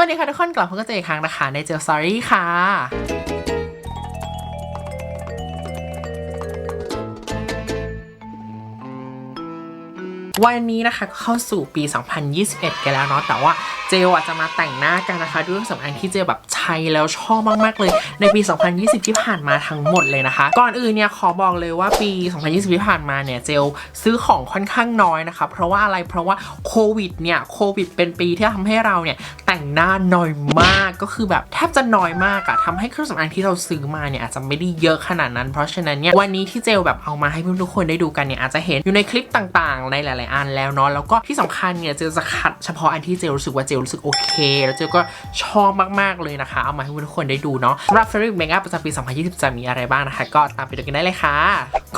วัสดีค่ะทุกคนกลับพบกันเจออีกครั้งนะคะ ในเจลซอรี่ค่ะวันนี้นะคะเข้าสู่ปี 2021 กันแล้วเนาะแต่ว่าเจลอะจะมาแต่งหน้ากันนะคะด้วยเครื่องสำอางที่เจลแบบใช้แล้วชอบมากๆเลย ในปี 2020 ที่ผ่านมาทั้งหมดเลยนะคะ ก่อนอื่นเนี่ยขอบอกเลยว่าปี 2020 ที่ผ่านมาเนี่ยเจลซื้อของค่อนข้างน้อยนะคะ เพราะว่าอะไรเพราะว่าโควิดเนี่ยโควิด เป็นปีที่ทำให้เราเนี่ยแต่งหน้าน้อยมากก็คือแบบแทบจะน้อยมากอะทำให้เครื่องสำอางที่เราซื้อมาเนี่ยอาจจะไม่ได้เยอะขนาดนั้น เพราะฉะนั้นเนี่ยวันนี้ที่เจลแบบเอามาให้เพื่อนทุกคนได้ดูกันเนี่ยอาจจะเห็นอยู่ในคลิปต่างๆ ในหลาย ๆ อันแล้วเนาะแล้วก็ที่สำคัญเนี่ยเจลจะคัดเฉพาะอันที่เจลรู้สึกว่าเจลรู้สึกโอเค แล้วเจลก็ชอบมาก ๆ เลยนะคะ เอามาให้เพื่อนทุกคนได้ดูเนาะสำหรับ Fabric Makeup ประจำปี 2020 จะมีอะไรบ้างนะคะ ก็ตามไปดูกันได้เลยค่ะ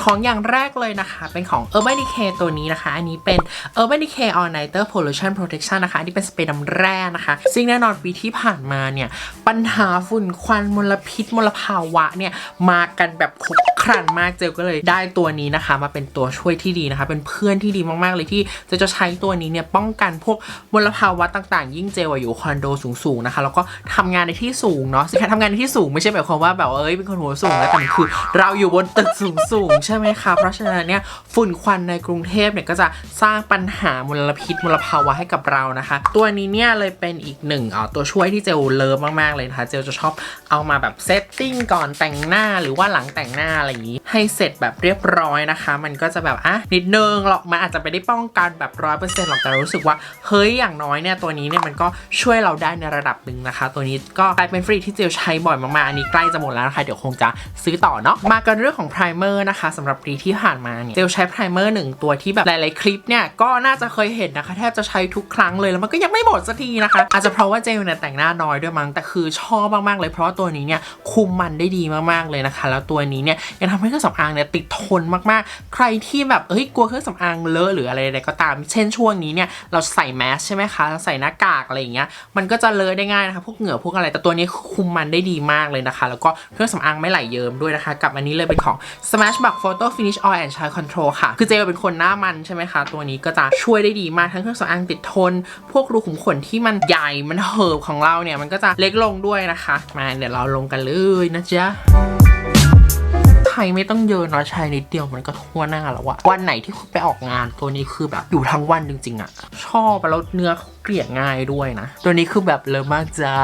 ของอย่างแรกเลยนะคะ เป็นของ Urban Decay ตัวนี้นะคะ อันนี้เป็น Urban Decay All Nighter Pollution Protection นะคะ อันนี้เป็นสเปรย์น้ำแร่นะคะ ซึ่งแน่นอนปีที่ผ่านมาเนี่ย ปัญหาฝุ่นควันมลพิษมลภาวะเนี่ย มากันแบบครบครันมากเจลก็เลยได้ตัวนี้นะคะ มาเป็นตัวช่วยที่ดีนะคะ เป็นเพื่อนที่ดีมากๆเลยที่เจะจะใช้ตัวนี้เนี่ยป้องกันพวกมลภาวะต่างยิ่งเจลอะอยู่คอนโดสูงๆนะคะแล้วก็ทำงานในที่สูงเนาะการทำงานในที่สูงไม่ใช่หมายความว่าแบบว่าเอ้ยเป็นคนหัวสูงแล้วแต่คือ เราอยู่บนตึกสูงๆใช่ไหมคะเพราะฉะนั้นเนี่ยฝุ่นควันในกรุงเทพเนี่ยก็จะสร้างปัญหามลพิษมลภาวะให้กับเรานะคะ ตัวนี้เนี่ยเลยเป็นอีกหนึ่งอ่าตัวช่วยที่เจลเลิฟมากๆเลยนะคะเจลจะชอบเอามาแบบเซตติ้งก่อนแต่งหน้าหรือว่าหลังแต่งหน้าอะไรอย่างนี้ ให้เสร็จแบบเรียบร้อยนะคะ มันก็จะแบบอะนิดนึงหรอกมันอาจจะไม่ได้ป้องกันแบบร้อยเปอร์เซ็นต์หรอกแต่รู้สึกว่าเฮ้ยอย่างน้อยเนี่ยตัวนี้เนี่ยมันก็ช่วยเราได้ในระดับหนึ่งนะคะ ตัวนี้ก็กลายเป็นฟรีที่เจลใช้บ่อยมากๆ อันนี้ใกล้จะหมดแล้วนะคะ เดี๋ยวคงจะซื้อต่อเนาะ มากันเรื่องของไพรเมอร์นะคะสำหรับปีที่ผ่านมาเนี่ย เจลใช้ไพรเมอร์หนึ่งตัวที่แบบหลายๆคลิปเนี่ยก็น่าจะเคยเห็นนะคะ แทบจะใช้ทุกครั้งเลยแล้วมันก็ยังไม่หมดสักทีนะคะ อาจจะเพราะว่าเจลเนี่ยแต่งหน้าน้อยด้วยมั้ง แต่คือชอบมากๆเลย เพราะว่าตัวนี้เนี่ยคุมมันได้ดีมากๆเลยนะคะ แล้วตัวนี้เนี่ยยังทำให้เครื่องสำอางเนี่ยติดทนมากๆ ใครที่แบบเฮ้ยกลัวเครื่องสำอางเลอะหรืออะไรใดก็ตาม เช่นช่วงนี้เนี่ยเราใส่แมสใช่ไหมคะใส่หน้ากากอะไรอย่างเงี้ยมันก็จะเลอะได้ง่ายนะคะพวกเหงื่อพวกอะไร แต่ตัวนี้คุมมันได้ดีมากเลยนะคะ แล้วก็เครื่องสำอางไม่ไหลเยิ้มด้วยนะคะ กับอันนี้เลยเป็นของ Smash Back Photo Finish Oil and Shine Control ค่ะ คือเจลเป็นคนหน้ามันใช่ไหมคะ ตัวนี้ก็จะช่วยได้ดีมากทั้งเครื่องสำอางติดทน พวกรูขุมขนที่มันใหญ่มันเหิบของเราเนี่ยมันก็จะเล็กลงด้วยนะคะ มาเดี๋ยวเราลงกันเลยนะจ๊ะใช้ไม่ต้องเยอะนะใช้นิดเดียวมันก็ทั่วหน้าแล้วอะวันไหนที่คุณไปออกงานตัวนี้คือแบบอยู่ทั้งวันจริงๆอะชอบแล้วเนื้อ เขาเกลี่ยง่ายด้วยนะ ตัวนี้คือแบบเลิศมากจ้า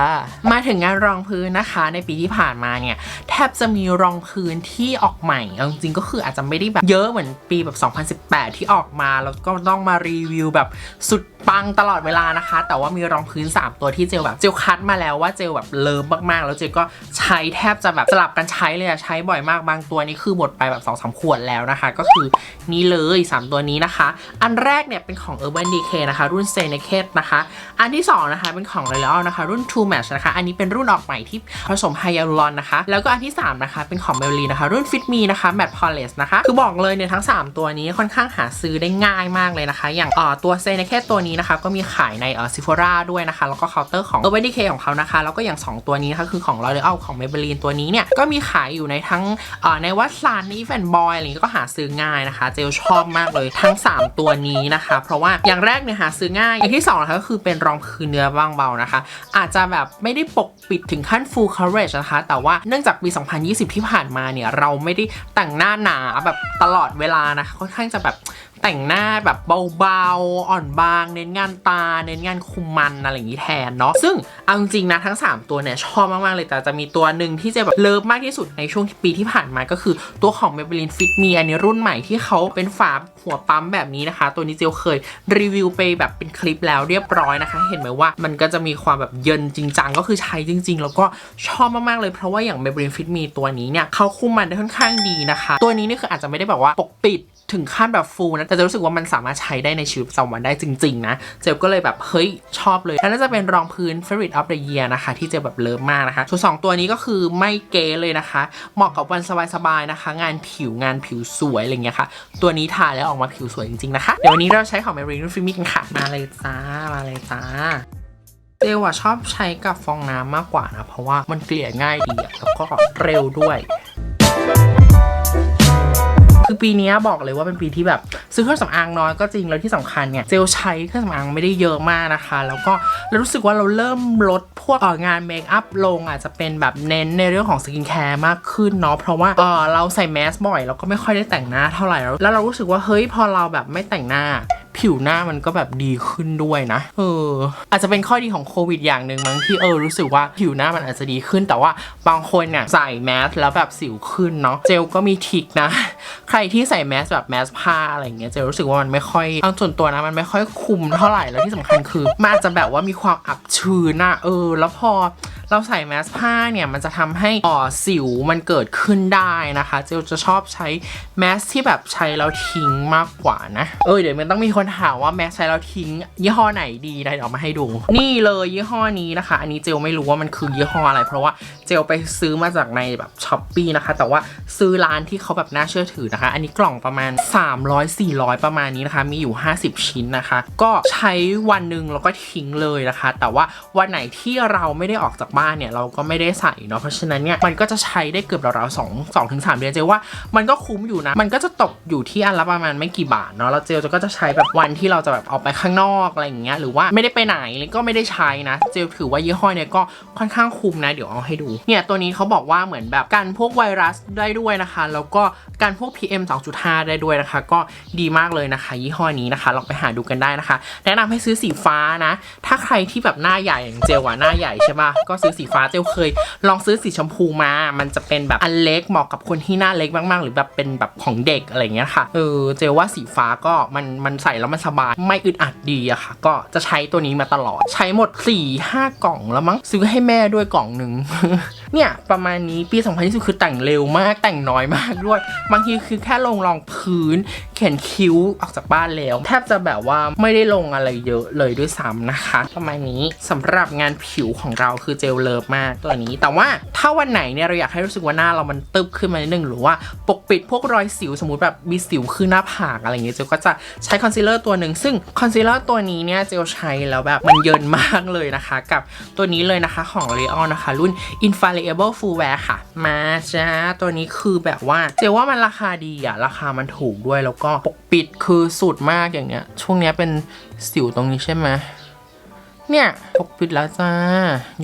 มาถึงงานรองพื้นนะคะ ในปีที่ผ่านมาเนี่ย แทบจะมีรองพื้นที่ออกใหม่จริงๆก็คืออาจจะไม่ได้แบบเยอะเหมือนปีแบบ 2018 ที่ออกมาแล้วก็ต้องมารีวิวแบบสุดปังตลอดเวลานะคะ แต่ว่ามีรองพื้น 3 ตัวที่เจลแบบเจลคัดมาแล้วว่าเจลแบบเลิฟมากๆ แล้วเจลก็ใช้แทบจะแบบสลับกันใช้เลยอะใช้บ่อยมากบางตัวนี้คือหมดไปแบบ2อสขวดแล้วนะคะ ก็คือนี่เลย 3 ตัวนี้นะคะ อันแรกเนี่ยเป็นของ Urban Decay นะคะ รุ่น s e n e c a t นะคะอันที่2นะคะเป็นของ L'Oreal นะคะ รุ่น True Match นะคะ อันนี้เป็นรุ่นออกใหม่ที่ผสมไฮยาลูรอนนะคะ แล้วก็อันที่ 3 นะคะ เป็นของ Maybelline นะคะ รุ่น Fit Me นะคะ Matte Polish นะคะ คือบอกเลยเนี่ยทั้ง 3 ตัวนี้ค่อนข้างหาซื้อได้ง่ายมากเลยนะคะ อย่างอ่อตัว s e n e c a t ตัวนี้นะคะ ก็มีขายในเอ่อ Sephora ด้วยนะคะ แล้วก็เคาน์เตอร์ของ Urban Decay ของเขานะคะ แล้วก็อย่าง 2 ตัวนี้นะคะคือของ L'Oreal ของ Maybelline ตัวนี้เนี่ยก็มีขายอยู่ในทั้งเอ่อในวัดลานนี่แฟนบอยอะไรอย่างงี้ก็หาซื้อง่ายนะคะ เจลชอบมากเลยทั้ง 3 ตัวนี้นะคะ เพราะว่าอย่างแรกเนี่ยหาซื้อง่ายอย่างที่2นะคะคือเป็นรองพื้นเนื้อบางเบานะคะ อาจจะแบบไม่ได้ปกปิดถึงขั้น full coverage นะคะ แต่ว่าเนื่องจากปี 2020 ที่ผ่านมาเนี่ย เราไม่ได้แต่งหน้าหนาแบบตลอดเวลานะคะค่อนข้างจะแบบแต่งหน้าแบบเบาๆ อ่อนบาง เน้นงานตา เน้นงานคุมมันอะไรอย่างนี้แทนเนาะ ซึ่งเอาจริงนะทั้ง 3 ตัวเนี่ยชอบมากๆเลย แต่จะมีตัวหนึ่งที่จะแบบเลิฟมากที่สุดในช่วงปีที่ผ่านมาก็คือตัวของ Maybelline Fit Me อันนี้รุ่นใหม่ที่เขาเป็นฝา หัวปั๊มแบบนี้นะคะ ตัวนี้เจลเคยรีวิวไปแบบเป็นคลิปแล้วเรียบร้อยนะคะ เห็นไหมว่ามันก็จะมีความแบบเยินจริงจังก็คือใช้จริง ๆ แล้วก็ชอบมาก ๆ เลยเพราะว่าอย่าง Maybelline Fit Me ตัวนี้เนี่ยเขาคุมมันได้ค่อนข้างดีนะคะ ตัวนี้นี่คืออาจจะไม่ได้แบบว่าปกปิดถึงขั้นแบบฟูลนะ แต่จะรู้สึกว่ามันสามารถใช้ได้ในชีวิตประจำวันได้จริง ๆ นะ เจลก็เลยแบบเฮ้ยชอบเลยแล้วน่าจะเป็นรองพื้น favorite of the year นะคะ ที่เจลแบบเลิฟมากนะคะส่วนสองตัวนี้ก็คือไม่เก๋เลยนะคะ เหมาะกับวันสบายๆนะคะ งานผิวงานผิวสวยอะไรเงี้ยค่ะ ตัวนี้ทาแล้วออกมาผิวสวยจริง ๆ นะคะ เดี๋ยววันนี้เราใช้ของ Maybelline f i Me กันค่ะ มาเลยจ้า มาเลยจ้าเจลอะชอบใช้กับฟองน้ำมากกว่านะ เพราะว่ามันเกลี่ยง่ายดีแล้วก็เร็วด้วย คือปีนี้บอกเลยว่าเป็นปีที่แบบ ซื้อเครื่องสำอางน้อยก็จริงแล้วที่สำคัญเนี่ยเจลใช้เครื่องสำอางไม่ได้เยอะมากนะคะ แล้วก็เรารู้สึกว่าเราเริ่มลดพวกงานเมคอัพลงอาจจะเป็นแบบเน้นในเรื่องของสกินแคร์มากขึ้นเนาะเพราะว่าเออเราใส่แมสบ่อยเราก็ไม่ค่อยได้แต่งหน้าเท่าไหร่แล้วแล้วเรารู้สึกว่าเฮ้ยพอเราแบบไม่แต่งหน้า ผิวหน้ามันก็แบบดีขึ้นด้วยนะ เออ อาจจะเป็นข้อดีของโควิดอย่างหนึ่งมั้งที่เออรู้สึกว่าผิวหน้ามันอาจจะดีขึ้น แต่ว่าบางคนเนี่ยใส่แมสแล้วแบบสิวขึ้นเนาะเจลก็มีทิกนะ ใครที่ใส่แมสแบบแมสผ้าอะไรเงี้ยเจลรู้สึกว่ามันไม่ค่อยเอาส่วนตัวนะมันไม่ค่อยคุมเท่าไหร่แล้วที่สำคัญคือมันอาจจะแบบว่ามีความอับชื้นอะเออ แล้วพอเราใส่แมสผ้าเนี่ยมันจะทำให้อ่อสิวมันเกิดขึ้นได้นะคะ เจลจะชอบใช้แมสที่แบบใช้แล้วทิ้งมากกว่านะ เออเดี๋ยวมันต้องมีคนถามว่าแมสใช้แล้วทิ้ง ยี่ห้อไหนดีได้เดี๋ยวเอามาให้ดู นี่เลยยี่ห้อนี้นะคะ อันนี้เจลไม่รู้ว่ามันคือยี่ห้ออะไร เพราะว่าเจลไปซื้อมาจากในแบบช้อปปีนะคะ แต่ว่าซื้อร้านที่เขาแบบน่าเชื่อถือนะคะ อันนี้กล่องประมาณ 300-400 ประมาณนี้นะคะ มีอยู่ 50 ชิ้นนะคะ ก็ใช้วันหนึ่งแล้วก็ทิ้งเลยนะคะ แต่ว่าวันไหนที่เราไม่ได้ออกจากบ้านเนี่ยเราก็ไม่ได้ใส่เนาะเพราะฉะนั้นเนี่ยมันก็จะใช้ได้เกือบราวๆสองสองถึงสามเดือนเจลว่ามันก็คุ้มอยู่นะ มันก็จะตกอยู่ที่อันละประมาณไม่กี่บาทเนาะแล้วเจลก็จะใช้แบบวันที่เราจะแบบออกไปข้างนอกอะไรอย่างเงี้ยหรือว่าไม่ได้ไปไหนก็ไม่ได้ใช้นะเจลถือว่ายี่ห้อเนี่ยก็ค่อนข้างคุ้มนะ เดี๋ยวเอาให้ดู เนี่ยตัวนี้เขาบอกว่าเหมือนแบบกันพวกไวรัสได้ด้วยนะคะ แล้วก็กันพวก PM 2.5 ได้ด้วยนะคะ ก็ดีมากเลยนะคะ ยี่ห้อนี้นะคะลองไปหาดูกันได้นะคะ แนะนำให้ซื้อสีฟ้านะ ถ้าใครที่แบบหน้าใหญ่อย่างเจลอะหน้าใหญ่ใช่ปะก็ซื้อสีฟ้าเจลเคย ลองซื้อสีชมพูมา มันจะเป็นแบบอันเล็กเหมาะกับคนที่หน้าเล็กมากๆ หรือแบบเป็นแบบของเด็กอะไรเงี้ยค่ะเออเจลว่าสีฟ้าก็มันมันใส่แล้วมันสบายไม่อึดอัดดีอะค่ะ ก็จะใช้ตัวนี้มาตลอด ใช้หมด4 5กล่องแล้วมั้งซื้อให้แม่ด้วยกล่องหนึ่งเนี่ยประมาณนี้ปี 2020 คือแต่งเร็วมากแต่งน้อยมากด้วยบางทีคือแค่ลงรองพื้นเขียนคิ้วออกจากบ้านแล้ว แทบจะแบบว่าไม่ได้ลงอะไรเยอะเลยด้วยซ้ำนะคะประมาณนี้สำหรับงานผิวของเราคือเจลเลิฟมากตัวนี้ แต่ว่าถ้าวันไหนเนี่ยเราอยากให้รู้สึกว่าหน้าเรามันตึบขึ้นมานิดนึงหรือว่าปกปิดพวกรอยสิวสมมติแบบมีสิวขึ้นหน้าผากอะไรอย่างเงี้ยเจลก็จะใช้คอนซีลเลอร์ตัวหนึ่งซึ่งคอนซีลเลอร์ตัวนี้เนี่ยเจลใช้แล้วแบบมันเยินมากเลยนะคะ กับตัวนี้เลยนะคะของ l e o n นะคะ รุ่น Infallible Full Wear ค่ะ มาจ้าตัวนี้คือแบบว่าเจลว่ามันราคาดีอะราคามันถูกด้วยแล้วก็ปกปิดคือสุดมากอย่างเงี้ย ช่วงเนี้ยเป็นสิวตรงนี้ใช่ไหม เนี่ยปกปิดแล้วจ้า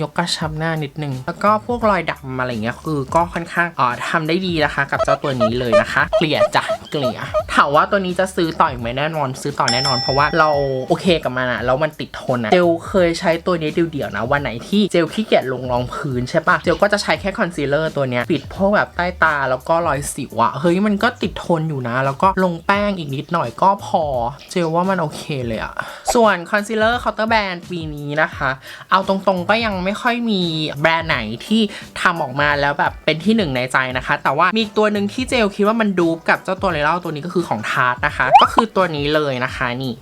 ยกกระชับหน้านิดนึง แล้วก็พวกรอยดำอะไรเงี้ยคือก็ค่อนข้างอ่อทำได้ดีนะคะ กับเจ้าตัวนี้เลยนะคะ เกลี่ยจ้ะเกลี่ยถามว่าตัวนี้จะซื้อต่ออีกไหมแน่นอน ซื้อต่อแน่นอน เพราะว่าเราโอเคกับมันอะแล้วมันติดทนอะเจลเคยใช้ตัวนี้เดียวๆนะวันไหนที่เจลขี้เกียจลงรองพื้นใช่ปะเจลก็จะใช้แค่คอนซีลเลอร์ตัวเนี้ยปิดพวกแบบใต้ตาแล้วก็รอยสิวอะเฮ้ยมันก็ติดทนอยู่นะ แล้วก็ลงแป้งอีกนิดหน่อยก็พอ เจลว่ามันโอเคเลยอะส่วนคอนซีลเลอร์เคาน์เตอร์แบรนด์ปีนี้นะคะ เอาตรงๆก็ยังไม่ค่อยมีแบรนด์ไหนที่ทำออกมาแล้วแบบเป็นที่หนึ่งในใจนะคะ แต่ว่ามีตัวหนึ่งที่เจลคิดว่ามันดูปกับเจ้าตัวเลเล่าตัวนี้ก็คือของทาร์ตนะคะ ก็คือตัวนี้เลยนะคะนี่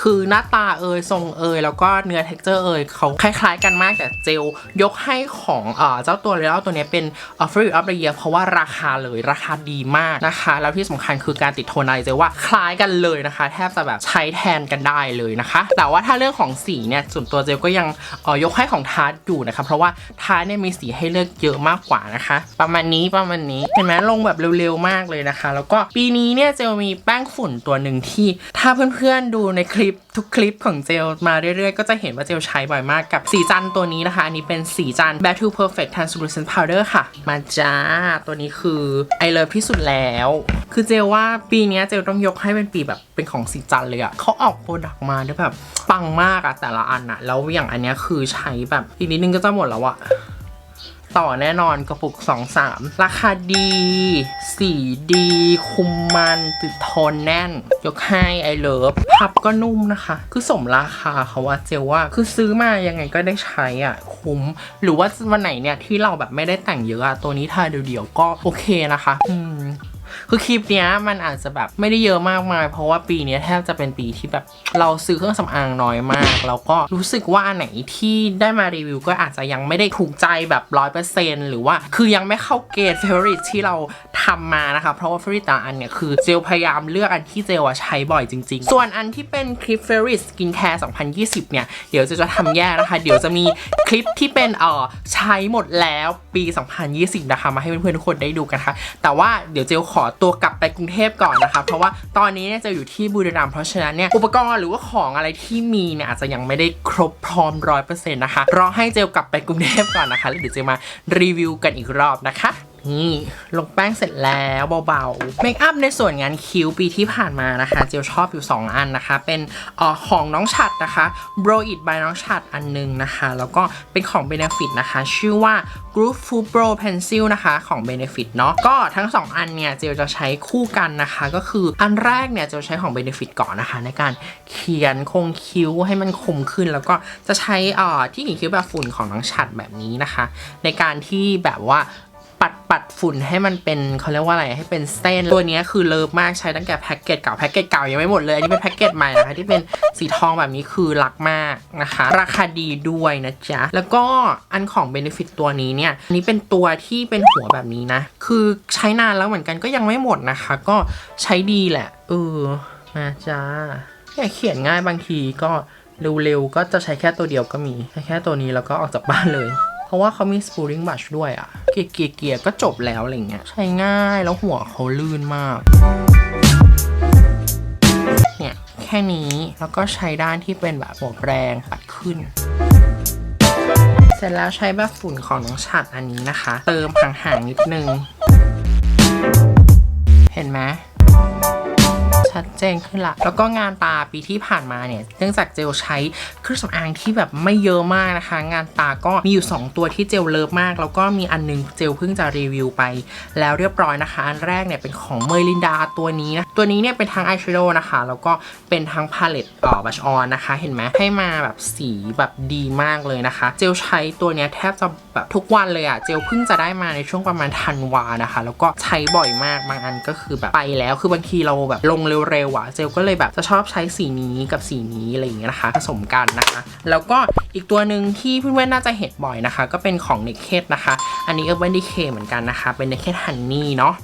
คือหน้าตาเอยทรงเอยแล้วก็เนื้อเท็กเจอร์เอยเขาคล้ายๆ กันมากแต่เจลยกให้ของเจ้าตัวเลเล่าตัวนี้เป็นออฟ f ร์อัพเ e ียเพราะว่าราคาเลยราคาดีมากนะคะ แล้วที่สำคัญคือการติดโทนอะไรเจลว่าคล้ายกันเลยนะคะ แทบจะแบบใช้แทนกันได้เลยนะคะ แต่ว่าถ้าเรื่องของสีเนี่ยส่วนตัวเจลก็ยังยกให้ของทาร์ตอยู่นะคะเพราะว่าทาร์ตเนี่ยมีสีให้เลือกเยอะมากกว่านะคะ ประมาณนี้ประมาณนี้เห็นไหมลงแบบเร็วๆมากเลยนะคะ แล้วก็ปีนี้เนี่ยเจลมีแป้งฝุ่นตัวหนึ่งที่ถ้าเพื่อนๆดูในคลิปทุกคลิปของเจลมาเรื่อยๆ ก็จะเห็นว่าเจลใช้บ่อยมากกับสีจันตัวนี้นะคะ อันนี้เป็นสีจัน Battle Perfect Translucent Powder ค่ะ มาจ้า ตัวนี้คือไอเลิฟที่สุดแล้ว คือเจลว่าปีนี้เจลต้องยกให้เป็นปีแบบเป็นของสีจันเลยอะเขาออกโปรดักต์มาด้วยแบบปังมากอะแต่ละอันอะแล้วอย่างอันเนี้ยคือใช้แบบอีกนิดนึงก็จะหมดแล้วอะ ต่อแน่นอนกระปุก 2 3 ราคาดี สีดี คุมมันติดทนแน่น ยกให้ไอเลิฟพับก็นุ่มนะคะ คือสมราคาเขาว่าเจลว่า คือซื้อมายังไงก็ได้ใช้อะ คุ้ม หรือว่าวันไหนเนี่ยที่เราแบบไม่ได้แต่งเยอะอะตัวนี้ทาเดียวๆก็โอเคนะคะ อืม คือคลิปเนี้ยมันอาจจะแบบไม่ได้เยอะมากมาย เพราะว่าปีนี้แทบจะเป็นปีที่แบบเราซื้อเครื่องสำอางน้อยมาก แล้วก็รู้สึกว่าอันไหนที่ได้มารีวิวก็อาจจะยังไม่ได้ถูกใจแบบร้อยเปอร์เซ็นหรือว่าคือยังไม่เข้าเกณฑ์เฟ v o r ริ e ที่เราทำมานะคะ เพราะว่าเฟ v o r ริ e แต่ละอันเนี่ยคือเจลพยายามเลือกอันที่เจลอะใช้บ่อยจริง ๆ ส่วนอันที่เป็นคลิปเฟ v o r ริ e สกินแคร์2020 เนี่ย เดี๋ยวจะจะทำแยกนะคะ เดี๋ยวจะมีคลิปที่เป็นเอ่อใช้หมดแล้วปี 2020 นะคะ มาให้เพื่อนๆทุกคนได้ดูกันค่ะ แต่ว่าเดี๋ยวเจลขอตัวกลับไปกรุงเทพก่อนนะคะเพราะว่าตอนนี้เนี่ยจะอยู่ที่บุรีรัมย์เพราะฉะนั้นเนี่ยอุปกรณ์หรือว่าของอะไรที่มีเนี่ยอาจจะยังไม่ได้ครบพร้อมร้อยเปอร์เซ็นต์นะคะรอให้เจลกลับไปกรุงเทพก่อนนะคะแล้วเดี๋ยวจะมารีวิวกันอีกรอบนะคะ นี่ลงแป้งเสร็จแล้วเบาๆ เมคอัพในส่วนงานคิ้วปีที่ผ่านมานะคะ เจลชอบอยู่ 2 อันนะคะ เป็นออของน้องฉัดนะคะ Bro It by น้องฉัดอันหนึงนะคะ แล้วก็เป็นของ Benefit นะคะ ชื่อว่า Group Food Pro Pencil นะคะของ Benefit เนาะก็ทั้ง 2 อันเนี่ย เจลจะใช้คู่กันนะคะ ก็คืออันแรกเนี่ย เจลใช้ของ Benefit ก่อนนะคะ ในการเขียนคงคิ้วให้มันคมขึ้น แล้วก็จะใช้อ่อที่หนีคิ้วแบบฝุ่นของน้องฉัดแบบนี้นะคะ ในการที่แบบว่า ปัดปัดฝุ่นให้มันเป็นเขาเรียกว่าอะไรให้เป็นเส้นตัวนี้คือเลิฟมากใช้ตั้งแต่แพ็กเกจเก่าแพ็กเกจเก่ายังไม่หมดเลยอันนี้เป็นแพ็กเกจใหม่นะคะที่เป็นสีทองแบบนี้คือรักมากนะคะ ราคาดีด้วยนะจ๊ะ แล้วก็อันของ Benefit ตัวนี้เนี่ยอันนี้เป็นตัวที่เป็นหัวแบบนี้นะ คือใช้นานแล้วเหมือนกันก็ยังไม่หมดนะคะ ก็ใช้ดีแหละเออมาจ้าอยากเขียนง่ายบางทีก็เร็วๆก็จะใช้แค่ตัวเดียวก็มีใช้แค่ตัวนี้แล้วก็ออกจากบ้านเลย เพราะว่าเขามี spooling brush ด้วยอะเกียร์เกียร์เกียร์ก็จบแล้วอะไรเงี้ยใช้ง่ายแล้วหัวเขาลื่นมากเนี่ยแค่นี้แล้วก็ใช้ด้านที่เป็นแบบหัวแปรงปัดขึ้นเสร็จแล้วใช้แบบฝุ่นของน้องฉัดอันนี้นะคะ เติมห่างๆนิดนึง เห็นไหม ชัดเจนขึ้นละ แล้วก็งานตาปีที่ผ่านมาเนี่ย เนื่องจากเจลใช้เครื่องสำอางที่แบบไม่เยอะมากนะคะ งานตาก็มีอยู่ 2 ตัวที่เจลเลิฟมาก แล้วก็มีอันนึงเจลเพิ่งจะรีวิวไป แล้วเรียบร้อยนะคะ อันแรกเนี่ยเป็นของเมลินดาตัวนี้นะ ตัวนี้เนี่ยเป็นทั้งอายแชโดว์นะคะ แล้วก็เป็นทั้งพาเลตอ่อบัชออนนะคะ เห็นไหมให้มาแบบสีแบบดีมากเลยนะคะ เจลใช้ตัวเนี้ยแทบจะแบบทุกวันเลยอะเจลเพิ่งจะได้มาในช่วงประมาณธันวานะคะ แล้วก็ใช้บ่อยมาก บางอันก็คือแบบไปแล้ว คือบางทีเราแบบลงเร็วเรว่ะเจลก็เลยแบบจะชอบใช้สีนี้กับสีนี้อะไรอย่างเงี้ยนะคะผสมกันนะคะ แล้วก็อีกตัวหนึ่งที่เพื่อนๆน่าจะเห็นบ่อยนะคะ ก็เป็นของ Naked นะคะ อันนี้ก็เบนดี้เคเหมือนกันนะคะ เป็น Naked Honey เนาะ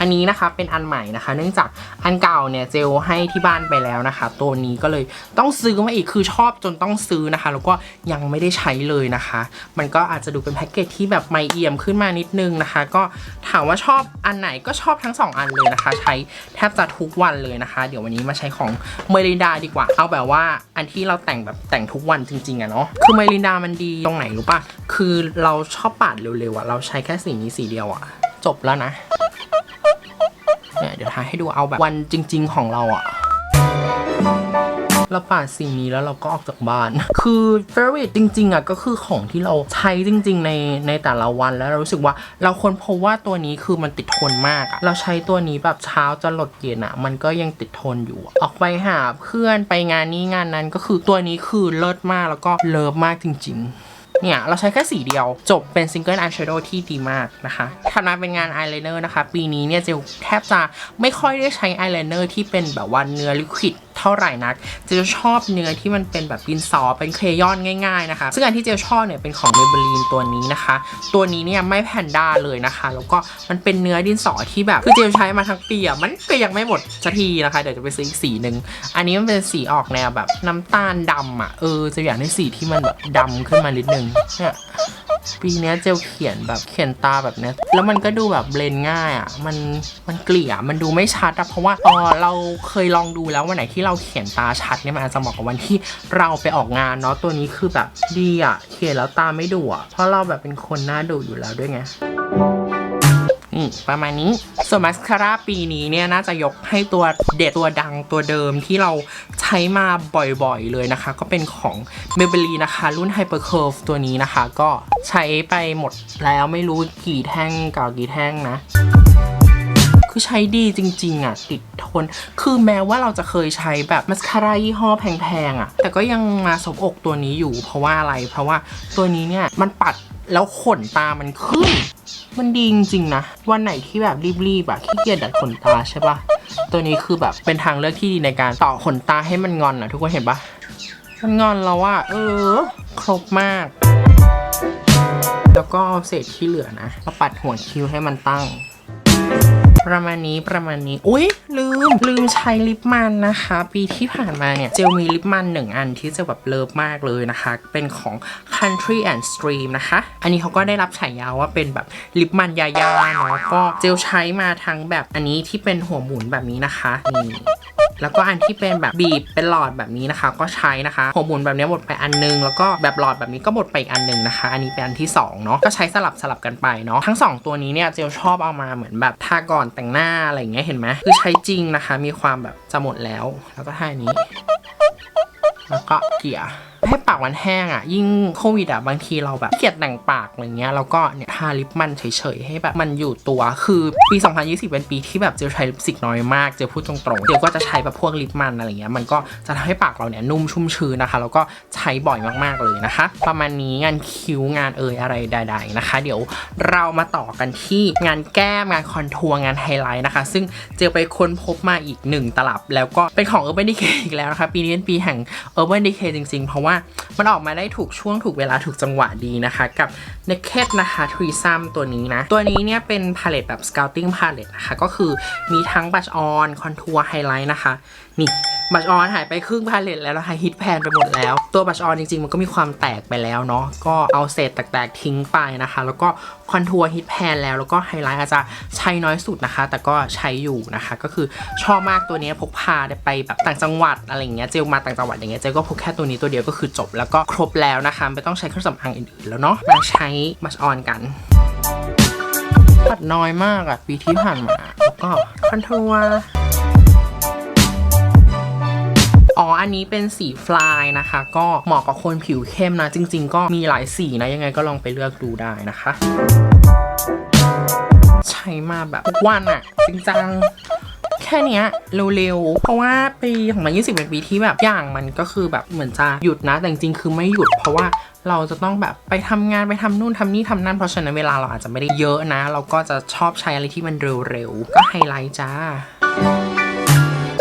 อันนี้นะคะเป็นอันใหม่นะคะ เนื่องจากอันเก่าเนี่ยเจลให้ที่บ้านไปแล้วนะคะ ตัวนี้ก็เลยต้องซื้อมาอีกคือชอบจนต้องซื้อนะคะ แล้วก็ยังไม่ได้ใช้เลยนะคะ มันก็อาจจะดูเป็นแพ็กเกจที่แบบไม่เอี่ยมขึ้นมานิดนึงนะคะ ก็ถามว่าชอบอันไหนก็ชอบทั้งสองอันเลยนะคะ ใช้แทบจะทุกวันเลยนะคะ เดี๋ยววันนี้มาใช้ของเมลินดาดีกว่า เอาแบบว่าอันที่เราแต่งแบบแต่งทุกวันจริงๆอะเนาะคือเมลินดามันดีตรงไหนรู้ปะคือเราชอบปาดเร็วๆอะเราใช้แค่สีนี้สีเดียวอะจบแล้วนะ เนี่ยเดี๋ยวทายให้ดูเอาแบบวันจริง ๆ ของเราอะเราปาดสีนี้แล้วเราก็ออกจากบ้าน คือ favorite จริง ๆอะก็คือของที่เราใช้จริง ๆ ในในแต่ละวันแล้วเรารู้สึกว่าเราค้นพบว่าตัวนี้คือมันติดทนมาก เราใช้ตัวนี้แบบเช้าจะหลดเย็นอะ มันก็ยังติดทนอยู่ ออกไปหาเพื่อนไปงานนี้งานนั้นก็คือตัวนี้คือเลิศมากแล้วก็เลิฟมากจริง ๆ เนี่ย เราใช้แค่สีเดียว จบเป็นซิงเกิลอายแชโดว์ที่ดีมากนะคะถัดมาเป็นงานอายไลเนอร์นะคะ ปีนี้เนี่ยเจลแทบจะไม่ค่อยได้ใช้อายไลเนอร์ที่เป็นแบบว่าเนื้อลิควิด เท่าไหร่นัก เจลชอบเนื้อที่มันเป็นแบบดินสอเป็นเครยอนง่ายๆนะคะ ซึ่งอันที่เจลชอบเนี่ยเป็นของเมเบลีนตัวนี้นะคะ ตัวนี้เนี่ยไม่แพนด้าเลยนะคะ แล้วก็มันเป็นเนื้อดินสอที่แบบคือเจลใช้มาทั้งปีอะมันก็ยังไม่หมดสักทีนะคะเดี๋ยวจะไปซื้ออีกสีหนึ่งอันนี้มันเป็นสีออกแนวแบบน้ำตาลดำอะเออจะอยากได้สีที่มันแบบดำขึ้นมานิดนึงเนี่ย ปีนี้เจลเขียนแบบเขียนตาแบบเนี้ยแล้วมันก็ดูแบบเบลนง่ายอะมันมันเกลี่ยมันดูไม่ชัดอะเพราะว่าเออเราเคยลองดูแล้ววันไหนที่เราเขียนตาชัดเนี่ยมันอาจจะเหมาะกับวันที่เราไปออกงานเนาะตัวนี้คือแบบดีอะเขียนแล้วตาไม่ดุอะเพราะเราแบบเป็นคนหน้าดุอยู่แล้วด้วยไง ประมาณนี้ ส่วนมาสคาร่าปีนี้เนี่ยน่าจะยกให้ตัวเด็ดตัวดังตัวเดิมที่เราใช้มาบ่อยๆเลยนะคะ ก็เป็นของ Maybelline นะคะ รุ่น Hyper Curve ตัวนี้นะคะ ก็ใช้ไปหมดแล้วไม่รู้กี่แท่งกับกี่แท่งนะ คือใช้ดีจริงๆอะติดทน คือแม้ว่าเราจะเคยใช้แบบมัสคาร่ายี่ห้อแพงๆอะ แต่ก็ยังมาสบอกตัวนี้อยู่ เพราะว่าอะไร เพราะว่าตัวนี้เนี่ยมันปัดแล้วขนตามันขึ้น มันดีจริงๆนะ วันไหนที่แบบรีบๆอะขี้เกียจดัดขนตาใช่ปะตัวนี้คือแบบเป็นทางเลือกที่ดีในการต่อขนตาให้มันงอนอะทุกคนเห็นปะมันงอนแล้วอะเออ ครบมาก แล้วก็เอาเศษที่เหลือนะมาปัดหัวคิ้วให้มันตั้ง ประมาณนี้ประมาณนี้ อุ้ยลืมลืมใช้ลิปมันนะคะ ปีที่ผ่านมาเนี่ย เจลมีลิปมันหนึ่งอันที่จะแบบเลิฟมากเลยนะคะ เป็นของ Country and Stream นะคะ อันนี้เขาก็ได้รับฉายาว่าเป็นแบบลิปมันยายาเนาะก็เจลใช้มาทั้งแบบอันนี้ที่เป็นหัวหมุนแบบนี้นะคะนี่ แล้วก็อันที่เป็นแบบบีบเป็นหลอดแบบนี้นะคะ ก็ใช้นะคะหัวหมุนแบบนี้หมดไปอันนึง แล้วก็แบบหลอดแบบนี้ก็หมดไปอีกอันนึงนะคะ อันนี้เป็นอันที่สองเนาะก็ใช้สลับสลับกันไปเนาะทั้งสองตัวนี้เนี่ยเจลชอบเอามาเหมือนแบบทาก่อนแต่งหน้าอะไรอย่างเงี้ยเห็นไหมคือใช้จริงนะคะ มีความแบบจะหมดแล้ว แล้วก็ท่านี้ แล้วก็เกลี่ย ให้ปากมันแห้งอะ ยิ่งโควิดอะบางทีเราแบบเกียจแต่งปากอะไรเงี้ยแล้วก็เนี่ยทาลิปมันเฉยๆให้แบบมันอยู่ตัวคือปี 2020 เป็นปีที่แบบเจลใช้ลิปสติกน้อยมากเจลพูดตรงๆเจลก็จะใช้แบบพวกลิปมันอะไรเงี้ยมันก็จะทำให้ปากเราเนี่ยนุ่มชุ่มชื้นนะคะ แล้วก็ใช้บ่อยมากๆเลยนะคะ ประมาณนี้งานคิ้วงานเอ่ยอะไรใด ๆนะคะ เดี๋ยวเรามาต่อกันที่งานแก้มงานคอนทัวร์งานไฮไลท์นะคะ ซึ่งเจลไปค้นพบมาอีกหนึ่งตลับ แล้วก็เป็นของ Urban Decay อีกแล้วนะคะ ปีนี้เป็นปีแห่ง Urban Decay จริงๆ เพราะว่ามันออกมาได้ถูกช่วงถูกเวลาถูกจังหวะดีนะคะ กับ Naked นะคะทรีซัมตัวนี้นะ ตัวนี้เนี่ยเป็นพาเลตแบบ Scouting Palette นะคะ ก็คือมีทั้งบัชออนคอนทัวร์ไฮไลท์นะคะ นี่ บัชออนหายไปครึ่งพาเลตแล้วนะคะฮิตแพนไปหมดแล้ว ตัวบัชออนจริงๆ มันก็มีความแตกไปแล้วเนาะก็เอาเศษแตกๆทิ้งไปนะคะ แล้วก็คอนทัวร์ฮิตแพนแล้วแล้วก็ไฮไลท์อาจจะใช้น้อยสุดนะคะ แต่ก็ใช้อยู่นะคะ ก็คือชอบมากตัวนี้พกพาได้ไปแบบต่างจังหวัดอะไรเงี้ยเจลมาต่างจังหวัดอย่างเงี้ยเจลก็พกแค่ตัวนี้ตัวเดียวก็คือจบแล้วก็ครบแล้วนะคะไม่ต้องใช้เครื่องสำอางอื่นๆแล้วเนาะมาใช้บัชออนกันปัดน้อยมากอะปีที่ผ่านมาแล้วก็คอนทัวร์ อ๋อ อันนี้เป็นสีฟลายนะคะ ก็เหมาะกับคนผิวเข้มนะ จริง ๆ ก็มีหลายสีนะ ยังไงก็ลองไปเลือกดูได้นะคะ ใช้มาแบบวันอะจริงจังแค่นี้เร็วๆ เพราะว่าปีของมัน20เป็นปีที่แบบอย่างมันก็คือแบบเหมือนจะหยุดนะ แต่จริงๆ คือไม่หยุดเพราะว่าเราจะต้องแบบไปทำงานไปทำนู่นทำนี่ทำนั่น เพราะฉะนั้นเวลาเราอาจจะไม่ได้เยอะนะ เราก็จะชอบใช้อะไรที่มันเร็วๆ ก็ไฮไลท์จ้า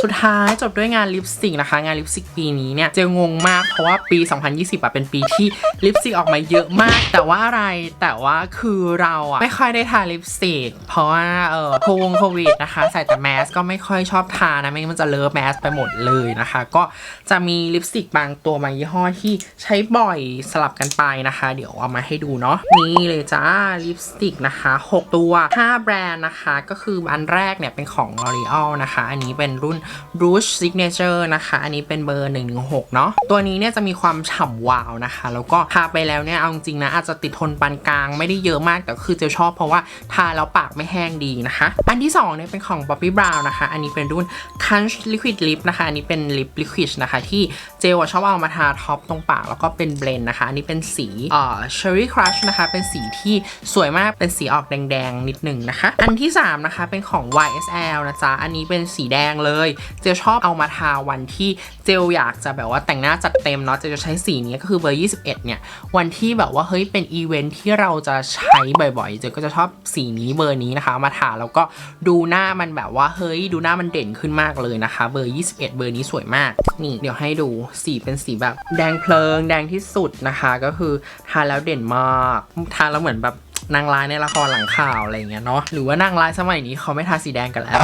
สุดท้ายจบด้วยงานลิปสติกนะคะ งานลิปสติกปีนี้เนี่ยเจงงมากเพราะว่าปี 2020อะเป็นปีที่ลิปสติกออกมาเยอะมาก แต่ว่าอะไรแต่ว่าคือเราอะไม่ค่อยได้ทาลิปสติกเพราะว่าเออโควงโควิดนะคะ ใส่แต่แมสก็ไม่ค่อยชอบทานะไม่งั้นมันจะเลอะแมสไปหมดเลยนะคะ ก็จะมีลิปสติกบางตัวบางยี่ห้อที่ใช้บ่อยสลับกันไปนะคะ เดี๋ยวเอามาให้ดูเนาะนี่เลยจ้าลิปสติกนะคะ 6 ตัว 5 แบรนด์นะคะ ก็คืออันแรกเนี่ยเป็นของ L'Oreal นะคะ อันนี้เป็นรุ่น Rouge Signature นะคะ อันนี้เป็นเบอร์ 116 เนาะตัวนี้เนี่ยจะมีความฉ่ำวาวนะคะ แล้วก็ทาไปแล้วเนี่ยเอาจริงนะ อาจจะติดทนปานกลางไม่ได้เยอะมาก แต่คือเจะชอบเพราะว่าทาแล้วปากไม่แห้งดีนะคะ อันที่2เนี่ยเป็นของ Bobbi Brown นะคะ อันนี้เป็นรุ่น Crunch Liquid Lip นะคะ อันนี้เป็น Lip Liquid นะคะ ที่เจลชอบเอามาทาท็อปตรงปากแล้วก็เป็นเบลนนะคะ อันนี้เป็นสีเอ่อ Cherry Crush นะคะ เป็นสีที่สวยมากเป็นสีออกแดงๆนิดหนึ่งนะคะ อันที่ 3 นะคะเป็นของ YSL นะจ๊ะ อันนี้เป็นสีแดงเลยเจลชอบเอามาทาวันที่เจลอยากจะแบบว่าแต่งหน้าจัดเต็มเนาะเจลจะใช้สีนี้ก็คือเบอร์ 21 เนี่ย วันที่แบบว่าเฮ้ยเป็นอีเวนท์ที่เราจะใช้บ่อยๆ เจลก็จะชอบสีนี้เบอร์นี้นะคะ มาทาแล้วก็ดูหน้ามันแบบว่าเฮ้ยดูหน้ามันเด่นขึ้นมากเลยนะคะ เบอร์ 21 เบอร์นี้สวยมาก นี่เดี๋ยวให้ดูสีเป็นสีแบบแดงเพลิงแดงที่สุดนะคะ ก็คือทาแล้วเด่นมากทาแล้วเหมือนแบบ นางร้ายในละครหลังข่าวอะไรอย่างเงี้ยเนาะหรือว่านางร้ายสมัยนี้เขาไม่ทาสีแดงกันแล้ว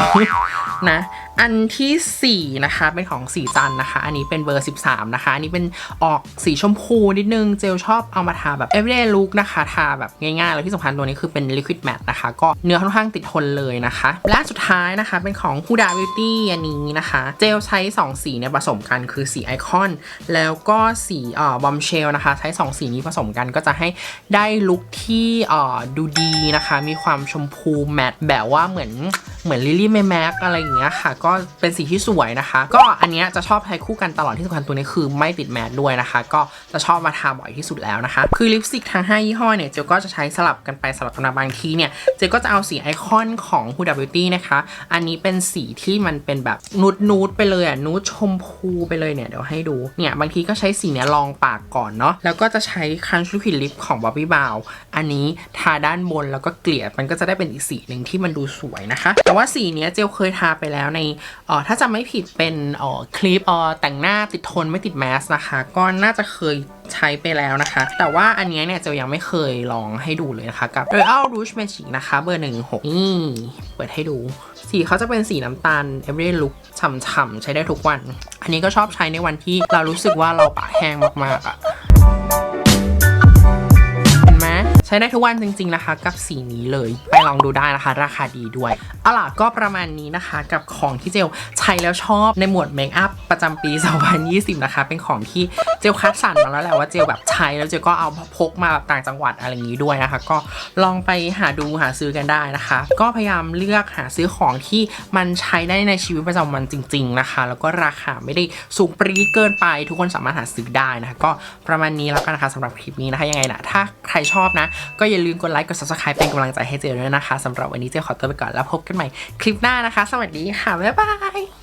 นะ อันทีสี่4นะคะเป็นของสีจันนะคะ อันนี้เป็นเบอร์ 13 นะคะ อันนี้เป็นออกสีชมพูนิดนึงเจลชอบเอามาทาแบบ everyday look นะคะทาแบบง่ายๆแล้วที่สำคัญตัวนี้คือเป็น liquid matte นะคะ ก็เนื้อค่อนข้างติดทนเลยนะคะ และสุดท้ายนะคะเป็นของ Huda Beauty อันนี้นะคะ เจลใช้ 2 สีเนี่ยผสมกันคือสีไอคอน แล้วก็สีเอ่อบอมเชลนะคะ ใช้ 2 สีนี้ผสมกันก็จะให้ได้ลุคที่เอ่อดูดีนะคะ มีความชมพูแมตต์แบบว่าเหมือน เหมือนลิลลี่แมแม็กอะไรอย่างเงี้ยค่ะ ก็เป็นสีที่สวยนะคะ ก็อันเนี้ยจะชอบใช้คู่กันตลอดที่สำคัญตัวนี้คือไม่ติดแมทด้วยนะคะ ก็จะชอบมาทาบ่อยที่สุดแล้วนะคะ คือลิปสติกทั้ง 5 ยี่ห้อเนี่ยเจลก็จะใช้สลับกันไปสลับกันมาบางทีเนี่ยเจลก็จะเอาสีไอคอนของ Huda Beauty นะคะ อันนี้เป็นสีที่มันเป็นแบบนูดนูดไปเลยอะนูดชมพูไปเลยเนี่ยเดี๋ยวให้ดูเนี่ยบางทีก็ใช้สีเนี้ยรองปากก่อนเนาะแล้วก็จะใช้ Crunch Liquid Lip ของ Bobbi Brown อันนี้ทาด้านบนแล้วก็เกลี่ยมันก็จะได้เป็นอีกสีหนึ่งที่มันดูสวยนะคะแต่ว่าสีเนี้ยเจลเคยทาไปแล้วในเอ่อถ้าจำไม่ผิดเป็นเอ่อคลิปเอ่อแต่งหน้าติดทนไม่ติดแมสนะคะ ก็น่าจะเคยใช้ไปแล้วนะคะ แต่ว่าอันนี้เนี่ยเจลยังไม่เคยลองให้ดูเลยนะคะ กับ Royal Rouge Magic นะคะ เบอร์16นี่เปิดให้ดู สีเขาจะเป็นสีน้ำตาล everyday look ฉ่ำๆใช้ได้ทุกวัน อันนี้ก็ชอบใช้ในวันที่เรารู้สึกว่าเราปากแห้งมากๆอะเช้ได้ทุกวันจริงๆนะคะ กับสีนี้เลย ไปลองดูได้นะคะ ราคาดีด้วยเอาล่ะก็ประมาณนี้นะคะ กับของที่เจลใช้แล้วชอบในหมวดเมคอัพ ประจำปี 2020 นะคะ เป็นของที่เจลคัดสรรมาแล้วแหละว่าเจลแบบใช้แล้วเจลก็เอาพกมาแบบต่างจังหวัดอะไรอย่างนี้ด้วยนะคะ ก็ลองไปหาดูหาซื้อกันได้นะคะ ก็พยายามเลือกหาซื้อของที่มันใช้ได้ในชีวิตประจำวันจริง ๆนะคะ แล้วก็ราคาไม่ได้สูงปรี๊ดเกินไป ทุกคนสามารถหาซื้อได้นะคะ ก็ประมาณนี้แล้วกันนะคะสำหรับคลิปนี้นะคะยังไงนะถ้าใครชอบนะ ก็อย่าลืมกดไลค์กด subscribe เป็นกำลังใจให้เจลด้วยนะคะสำหรับวันนี้เจลขอตัวไปก่อนแล้วพบกันใหม่คลิปหน้านะคะ สวัสดีค่ะบ๊ายบาย